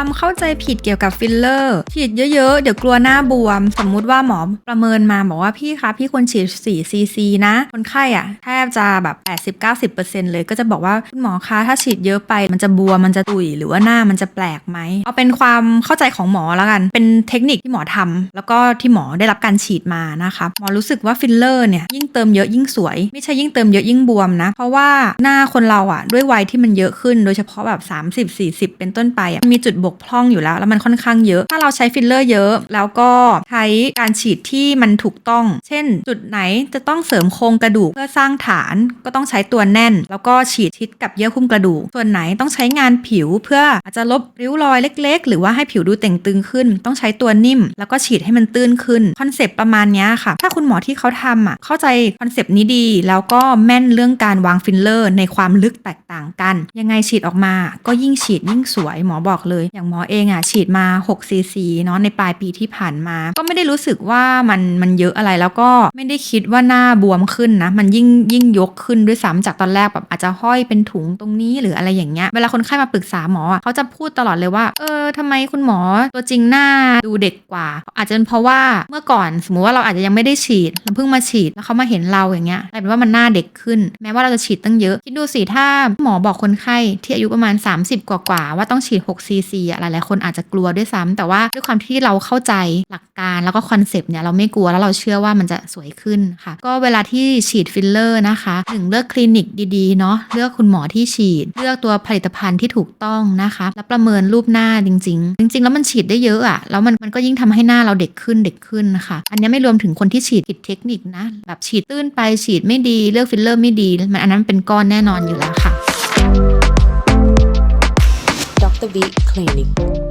ความเข้าใจผิดเกี่ยวกับฟิลเลอร์ ฉีดเยอะๆ เดี๋ยวกลัวหน้าบวม สมมุติว่าหมอประเมินมาบอกว่าพี่คะพี่ควรฉีด4ซีซีนะ คนไข้อะแทบจะแบบ 80-90%เลยก็จะบอกว่าคุณหมอคะถ้าฉีดเยอะไปมันจะบวมมันจะตุยหรือว่าหน้ามันจะแปลกไหมเอาเป็นความเข้าใจของหมอแล้วกัน เป็นเทคนิคที่หมอทำแล้วก็ที่หมอได้รับการฉีดมานะคะหมอรู้สึกว่าฟิลเลอร์เนี่ยยิ่งเติมเยอะยิ่งสวย ไม่ใช่ยิ่งเติมเยอะยิ่งบวมนะ เพราะว่าหน้าคนเราอะด้วยวัยที่มันเยอะขึ้น โดยเฉพาะแบบ 30-40 เป็นต้นไปอะมันมีจุดบกพร่องอยู่แล้ว แล้วมันค่อนข้างเยอะ ถ้าเราใช้ฟิลเลอร์เยอะ แล้วก็ใช้การฉีดที่มันถูกต้อง เช่น จุดไหนจะต้องเสริมโครงกระดูกเพื่อสร้างฐาน ก็ต้องใช้ตัวแน่น แล้วก็ฉีดชิดกับเยื่อหุ้มกระดูก ส่วนไหนต้องใช้งานผิวเพื่ออาจจะลบริ้วรอยเล็ก ๆ หรือว่าให้ผิวดูเต่งตึงขึ้น ต้องใช้ตัวนิ่ม แล้วก็ฉีดให้มันตื้นขึ้นคอนเซปต์ประมาณนี้ค่ะ ถ้าคุณหมอที่เขาทำอะเข้าใจคอนเซปต์นี้ดี แล้วก็แม่นเรื่องการวางฟิลเลอร์ ในความลึกแตกต่างกัน ยังไงฉีดออกมา ก็ยิ่งฉีดยิ่งสวยหมอบอกเลยอย่างหมอเองอะฉีดมา6ซีซีเนาะในปลายปีที่ผ่านมา ก็ไม่ได้รู้สึกว่ามันมันเยอะอะไรแล้วก็ไม่ได้คิดว่าหน้าบวมขึ้นนะ มันยิ่งยิ่งยกขึ้นด้วยซ้ำจากตอนแรกแบบอาจจะห้อยเป็นถุงตรงนี้หรืออะไรอย่างเงี้ยเวลาคนไข้มาปรึกษาหมออะเขาจะพูดตลอดเลยว่า เออทำไมคุณหมอตัวจริงหน้าดูเด็กกว่า อาจจะเป็นเพราะว่าเมื่อก่อนสมมุติว่าเราอาจจะยังไม่ได้ฉีดเราเพิ่งมาฉีดแล้วเขามาเห็นเราอย่างเงี้ยกลายเป็นว่ามันหน้าเด็กขึ้น แม้ว่าเราจะฉีดตั้งเยอะคิดดูสิถ้าหมอบอกคนไข้ที่อายุประมาณ 30 กว่ากว่าว่าต้องฉีด6ซีซีหลายๆคนอาจจะกลัวด้วยซ้ำแต่ว่าด้วยความที่เราเข้าใจหลักการแล้วก็คอนเซปต์เนี่ยเราไม่กลัวแล้วเราเชื่อว่ามันจะสวยขึ้นค่ะ ก็เวลาที่ฉีดฟิลเลอร์นะคะหนึ่งเลือกคลินิกดีๆเนาะเลือกคุณหมอที่ฉีด เลือกตัวผลิตภัณฑ์ที่ถูกต้องนะคะ แล้วประเมินรูปหน้าจริง ๆ จริง ๆ แล้วมันฉีดได้เยอะอะแล้วมันมันก็ยิ่งทำให้หน้าเราเด็กขึ้นเด็กขึ้นนะคะอันนี้ไม่รวมถึงคนที่ฉีดผิดเทคนิคนะแบบฉีดตื้นไปฉีดไม่ดีเลือกฟิลเลอร์ไม่ดี มันอันนั้นเป็นก้อนแน่นอนอยู่แล้วค่ะ the Beat Cleaning.